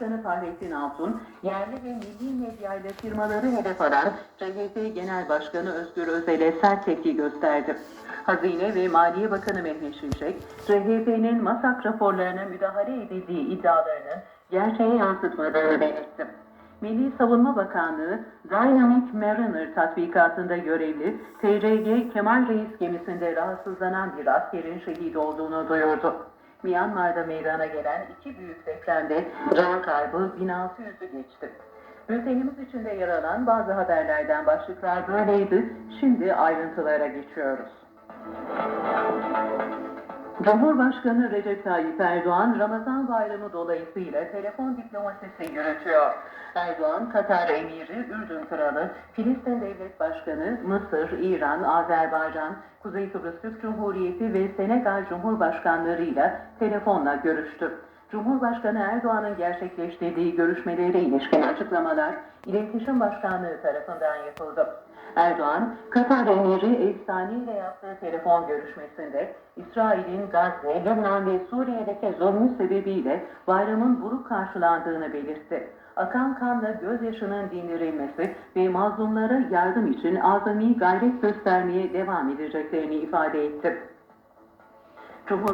Başkanı Fahrettin Altun, yerli ve milli medyayla firmaları hedef alan CHP Genel Başkanı Özgür Özel'e sert tepki gösterdi. Hazine ve Maliye Bakanı Mehmet Şimşek, CHP'nin MASAK raporlarına müdahale edildiği iddialarının gerçeğe yansıtmadığını belirtti. Milli Savunma Bakanlığı, Dynamic Mariner tatbikatında görevli TRG Kemal Reis gemisinde rahatsızlanan bir askerin şehit olduğunu duyurdu. Myanmar'da meydana gelen iki büyük depremde can kaybı 1600'ü geçti. Bültenimiz içinde yer alan bazı haberlerden başlıklar böyleydi. Şimdi ayrıntılara geçiyoruz. Cumhurbaşkanı Recep Tayyip Erdoğan Ramazan bayramı dolayısıyla telefon diplomasisi yürütüyor. Erdoğan, Katar Emiri, Ürdün Kralı, Filistin Devlet Başkanı, Mısır, İran, Azerbaycan, Kuzey Kıbrıs Türk Cumhuriyeti ve Senegal Cumhurbaşkanlarıyla telefonla görüştü. Cumhurbaşkanı Erdoğan'ın gerçekleştirdiği görüşmelere ilişkin açıklamalar İletişim Başkanlığı tarafından yapıldı. Erdoğan, Katar Emiri Efsani ile yaptığı telefon görüşmesinde İsrail'in Gazze, Lübnan ve Suriye'deki zulmü sebebiyle bayramın buruk karşılandığını belirtti. Akan kanla gözyaşının dindirilmesi ve mazlumlara yardım için azami gayret göstermeye devam edeceklerini ifade etti. Cumhurbaşkanı